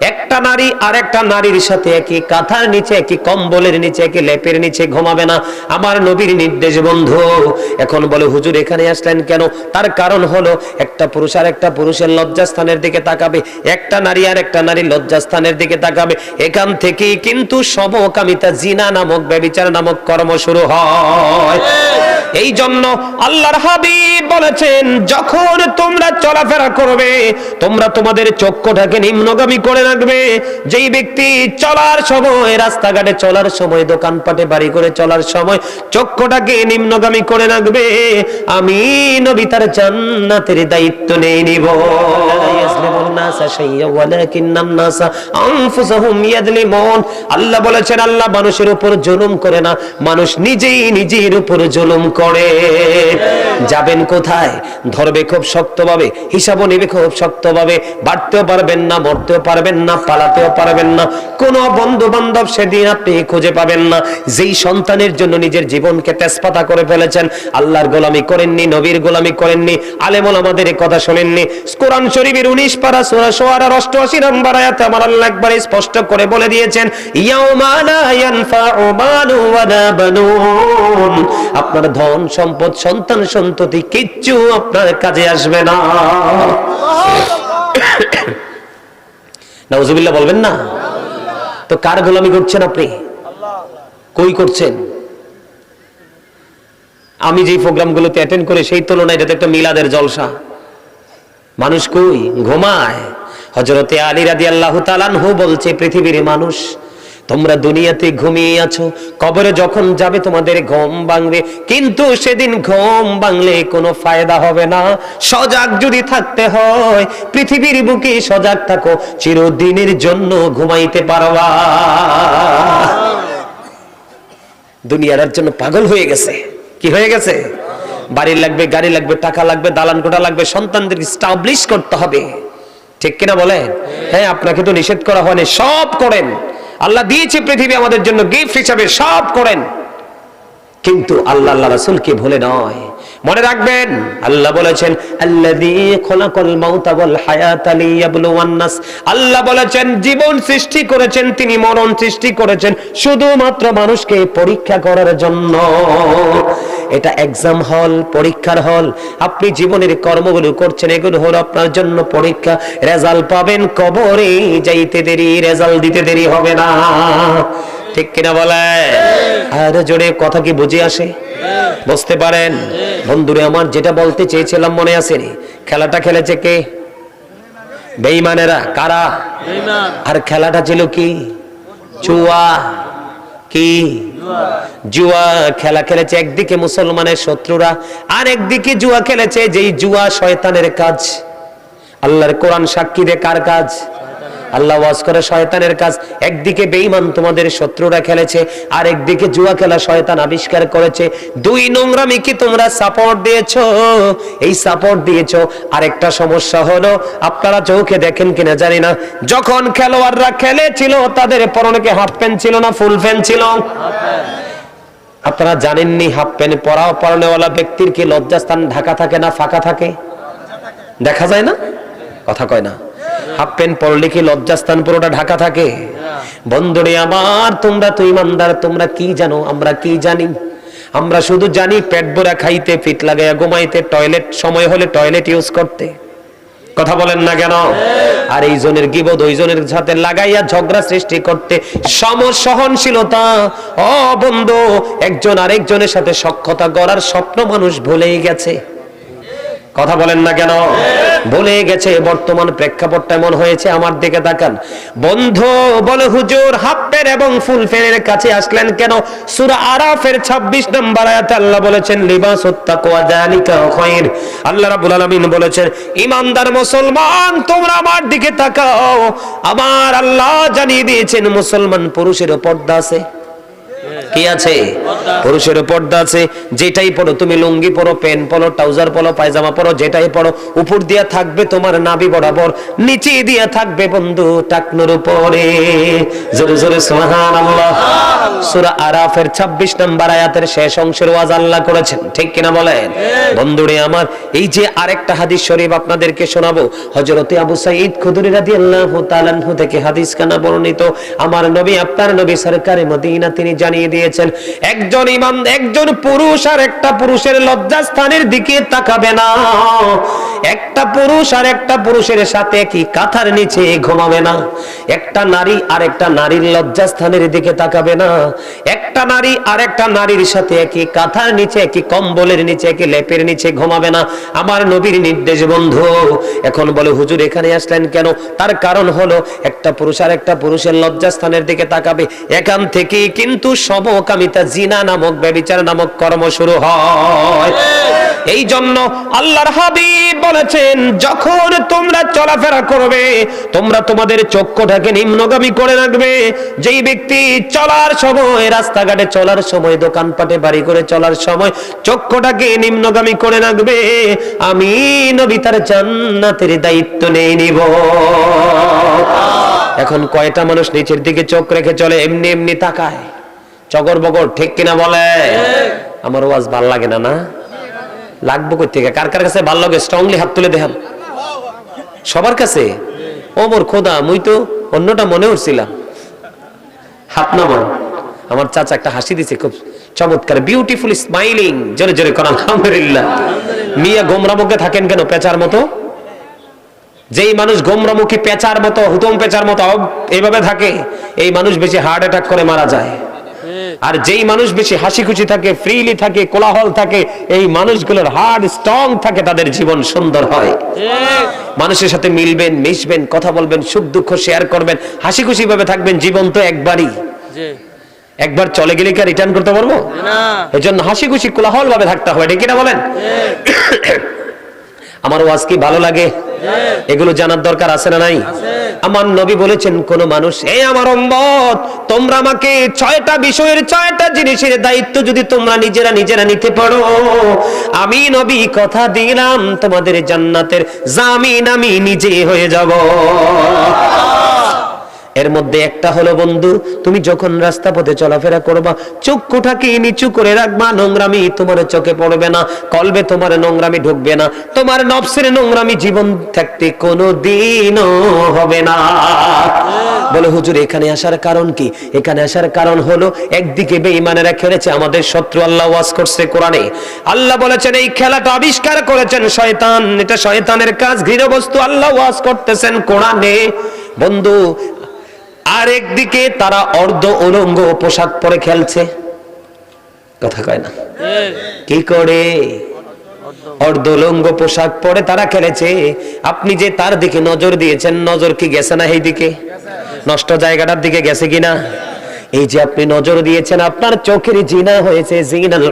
একটা নারী আর একটা নারীর সাথে একই কাঁথার নিচে, একই কম্বলের নিচে, একই লেপের নিচে ঘুমাবে না। আমার নবীর নির্দেশ, বন্ধু, এখন বলে, হুজুর এখানে আসলেন কেন? তার কারণ হলো, একটা পুরুষ আর একটা পুরুষের লজ্জাস্থানের দিকে তাকাবে। একটা নারী আর একটা নারী লজ্জাস্থানের দিকে তাকাবে। এখান থেকেই কিন্তু সমকামিতা জিনা নামক, ব্যবিচার নামক কর্ম শুরু হয়। এই জন্য আল্লাহর হাবিব বলেছেন, যখন তোমরা চলাফেরা করবে, তোমরা তোমাদের চক্ষুটাকে নিম্নগামী করে রাখবে। যেই ব্যক্তি চলার সময়, রাস্তাঘাটে চলার সময়, দোকানপাটে বাড়ি করে চলার সময় চক্ষুটাকে নিম্নগামী করে রাখবে, আমি নবী তার জান্নাতের দায়িত্ব নেই নিব। আল্লাহ বলেছেন, আল্লাহ মানুষের উপর জুলুম করে না, মানুষ নিজেই নিজের উপর জুলুম করে। যাবেন কোথায়? ধরবে খুব শক্তভাবে, হিসাবও নেবে খুব শক্তভাবে, বাড়তেও পারবেন না, মরতেও পারবেন না, পালাতেও পারবেন না, কোনো বন্ধু বান্ধব সেদিন আপনি খুঁজে পাবেন না। যেই সন্তানের জন্য নিজের জীবনকে তেজপাতা করে ফেলেছেন, আল্লাহর গোলামি করেননি, নবীর গোলামি করেননি, আলেমল আমাদের কথা শোনেননি। কোরআন শরীফের উনিশ পারা আপনার ধন সম্পদ, সন্তান সন্ততি কিচ্ছু আপনার কাজে আসবে না। নাউজুবিল্লাহ বলবেন না? তো কার গোলামি করছেন আপনি? কই করছেন? আমি যে প্রোগ্রামগুলোতে অ্যাটেন্ড করে, সেই তুলনায় এটা একটা মিলাদের জলসা। মানুষ কই? ঘুমায়। হজরতে আলী রাদি আল্লাহ তালানহু বলছে, পৃথিবীর মানুষ, তোমরা দুনিয়াতে ঘুমিয়ে আছো, কবরে যখন যাবে তোমাদের ঘুম ভাঙবে, কিন্তু সেদিন ঘুম ভাঙলে কোনো ফায়দা হবে না। সজাগ যদি থাকতে হয়, পৃথিবীর বুকে সজাগ থাকো, চিরদিনের জন্য ঘুমাইতে পারবা। দুনিয়ার জন্য পাগল হয়ে গেছে। কি হয়ে গেছে? বাড়ি লাগবে, গাড়ি লাগবে, টাকা লাগবে, দালান কোটা লাগবে, সন্তানদের স্টাবলিশ করতে হবে। ঠিক কিনা বলেন? হ্যাঁ আপনাকে তো নিষেধ করা হয়নি, সব করেন। আল্লাহ দিয়েছে পৃথিবী আমাদের জন্য গিফট হিসাবে, সব করেন। কিন্তু আল্লাহ আল্লাহ রাসূলকে ভুলে নয়? মনে রাখবেন, আল্লাহ বলেছেন আল্লাহ বলেছেন, জীবন সৃষ্টি করেছেন, তিনি মরণ সৃষ্টি করেছেন, শুধুমাত্র মানুষকে পরীক্ষা করার জন্য। এটা এক্সাম হল পরীক্ষার হল আপনি জীবনের কর্মগুলো করছেন এগুলো হলো আপনার জন্য পরীক্ষা। রেজাল্ট পাবেন কবরে যাইতে দেরি রেজাল্ট দিতে দেরি হবে না। ঠিক কিনা বলে? আর জোরে কথা কি বুঝে আসে? বুঝতে পারেন? বন্ধুরে আমার যেটা বলতে চেয়েছিলাম মনে আছে রে। খেলাটা খেলেছে কে? বেইমানেরা কারা? আর খেলাটা ছিল কি? চুয়া কি? জুয়া। খেলা খেলেছে একদিকে মুসলমানের শত্রুরা, আর একদিকে জুয়া খেলেছে যেই জুয়া শয়তানের কাজ। আল্লাহর কোরআন সাক্ষী দে কার কাজ? আল্লাহ ওয়াজ করে, শয়তানের কাজ। একদিকে বেঈমান তোমাদের শত্রুরা খেলেছে আর একদিকে জুয়া খেলা শয়তান আবিষ্কার করেছে। দুই নোংরামি কি তোমরা সাপোর্ট দিয়েছ? এই সাপোর্ট দিয়েছ। আরেকটা সমস্যা হলো, আপনারা চোখে দেখেন কিনা জানি না। যখন খেলোয়াড়রা খেলেছিল, তাদের পরনে কি হাফ প্যান্ট ছিল না ফুল প্যান্ট ছিল? আপনারা জানেননি হাফ প্যান্ট পরা পরনেওয়ালা ব্যক্তির কি লজ্জাস্থান ঢাকা থাকে না ফাঁকা থাকে? দেখা যায় না? কথা কয় না। হাফ প্যান্ট পরলে কি লজ্জাস্থান পুরোটা ঢাকা থাকে? বন্ধুরে আমার, তোমরা তো ইমানদার, তোমরা কি জানো? আমরা কি জানি? আমরা শুধু জানি পেট ভরা খাইতে ফিট লাগাইয়া ঘুমাইতে, টয়লেট, সময় হলে টয়লেট ইউজ করতে। কথা বলেন না কেন? আর এই জনের গিবদ, ওই জনের সাথে লাগাইয়া ঝগড়া সৃষ্টি করতে সমসহনশীলতা। ও বন্ধু, একজন আরেকজনের সাথে সক্ষতা গড়ার স্বপ্ন মানুষ ভুলেই গেছে। কথা বলেন না কেন? বলে গেছে, বর্তমান প্রেক্ষাপটটা এমন হয়েছে, আমার দিকে তাকান। বন্ধু, বলে হুজুর হাফ প্যান্ট এবং ফুল প্যান্টের কাছে আসলেন কেন? সূরা আরাফের 26 নম্বর আয়াতে আল্লাহ বলেছেন লিবাসুত তাকওয়া যালিকা খায়র আল্লাহ রাব্বুল আলামিন বলেছেন, ইমানদার মুসলমান, তোমরা আমার দিকে তাকাও। আমার আল্লাহ জানিয়ে দিয়েছেন, মুসলমান পুরুষের পর্দা আছে। কি আছে? পুরুষের পর্দা আছে, যেটাই পরো, তুমি লুঙ্গি পরো, প্যান্ট পরো, ট্রাউজার পরো, পায়জামা পরো, যেটাই পরো, উপর দিয়া থাকবে তোমার নাভি বরাবর, নিচে দিয়া থাকবে বন্ধু টাকনুর উপরে। জোরে জোরে সুবহানাল্লাহ। সূরা আরাফের 26 নম্বর আয়াতের শেষ অংশের ওয়াজ আল্লাহ করেছেন, ঠিক কিনা বলেন? বন্ধুরে আমার, এই যে আরেকটা হাদিস শরীফ আপনাদেরকে শোনাবো, হযরতে আবু সাঈদ খুদরি রাদিয়াল্লাহু তাআলা থেকে হাদিস কানা বর্ণিত, আমার নবী, আপনার নবী সরকারে মদিনা তিনি জানিয়ে দিয়েছেন। একজন ইমাম, একজন পুরুষ আর একটা পুরুষের লজ্জাস্থানের দিকে তাকাবে না। একটা পুরুষ আর একটা পুরুষের সাথে কি কাঁথার নিচে ঘুমাবে না? একটা নারী আর একটা নারীর লজ্জাস্থানের দিকে তাকাবে না। একটা নারী আর একটা নারীর সাথে একই কাঁথার নিচে একই কম্বলের নিচে একই লেপের নিচে ঘুমাবে না? আমার নবীর নির্দেশ, বন্ধু, এখন বলে, হুজুর, এখানে আসলেন কেন? তার কারণ হলো, একটা পুরুষ আর একটা পুরুষের লজ্জাস্থানের দিকে তাকাবে। এখান থেকেই কিন্তু সমকামিতা জিনা নামক ব্যবিচার নামক কর্ম শুরু হয়। এই জন্য আল্লাহর হাবিব বলেছেন, যখন তোমরা চলাফেরা করবে, তোমরা তোমাদের চক্ষুটাকে নিম্নগামী করে রাখবে। যেই ব্যক্তি চলার সময়, রাস্তাঘাটে চলার সময়, দোকানপাটে বাড়ি করে চলার সময় চক্ষুটাকে নিম্নগামী করে রাখবে, আমি নবী তার জান্নাতের দায়িত্ব নেই নিব। এখন কয়টা মানুষ নিচের দিকে চোখ রেখে চলে, এমনি এমনি তাকায়। চগর বগর ঠিক কিনা বলে? আমার ওয়াজ ভালো লাগে না না? লাগবো কই থেকে কার কার কাছে ভালো লাগে? স্ট্রংলি হাত তুলে দেখান। সবার কাছে? ও মোর খোদা মুই তো অন্যটা মনে করছিলাম হাত নামান আমার চাচা একটা হাসি দিছে খুব চমৎকার বিউটিফুল স্মাইলিং জোরে জোরে কর আলহামদুলিল্লাহ। মিয়া গোমরামুখে থাকেন কেন পেঁচার মতো? যেই মানুষ গোমরামুখী পেঁচার মতো হুতম পেঁচার মতো এইভাবে থাকে। এই মানুষ বেশি হার্ট অ্যাটাক করে মারা যায়। আর যেই মানুষ বেশি হাসি খুশি থাকে ফ্রিলি থাকে কোলাহল থাকে এই মানুষগুলোর হার্ট স্ট্রং থাকে তাদের জীবন সুন্দর হয়। মানুষের সাথে মিলবেন মিশবেন কথা বলবেন সুখ দুঃখ শেয়ার করবেন হাসি খুশি ভাবে থাকবেন জীবন তো একবারই একবার চলে গেলে কি রিটার্ন করতে পারব? না। এই জন্য হাসি খুশি কোলাহল ভাবে থাকতে হবে ঠিক কিনা বলেন? আমার ওয়াজ কি ভালো লাগে? এগুলো জানার দরকার আছে না নাই? আমার নবী বলেছেন, কোন মানুষ এই আমার অম্বত তোমরা আমাকে ছয়টা বিষয়ের ছয়টা জিনিসের দায়িত্ব যদি তোমরা নিজেরা নিজেরা নিতে পারো, আমি নবী কথা দিলাম, তোমাদের জান্নাতের জামিন আমি নিজে হয়ে যাব। এর মধ্যে একটা হলো, বন্ধু, তুমি যখন রাস্তা পথে চলাফেরা করবা, চক্ষুটাকে নিচু করে রাখবা, নোংরামি তোমার চোখে পড়বে না, কলবে তোমার নোংরামি ঢুকবে না, তোমার নফসের নোংরামি জীবন থাকতে কোনো দিনও হবে না। বলে, হুজুর, এখানে আসার কারণ কি? এখানে আসার কারণ হলো, একদিকে বেঈমানেরা খেলেছে, আমাদের শত্রু আল্লাহ ওয়াজ করছে কোরআনে। আল্লাহ বলেছেন, এই খেলাটা আবিষ্কার করেছেন শয়তান, এটা শয়তানের কাজ গৃহবস্তু আল্লাহ ওয়াজ করতেছেন কোরআনে। বন্ধু আর একদিকে তারা অর্ধ উলঙ্গ পোশাক পরে খেলছে। কথা কয় না? কি করে? অর্ধলঙ্গ পোশাক পরে তারা খেলেছে। আপনি যে তার দিকে নজর দিয়েছেন, নজর কি গেছে না এই দিকে নষ্ট জায়গাটার দিকে গেছে কিনা? এই যে আপনি নজর দিয়েছেন, আপনার চোখের জিনা হয়েছে জিনাল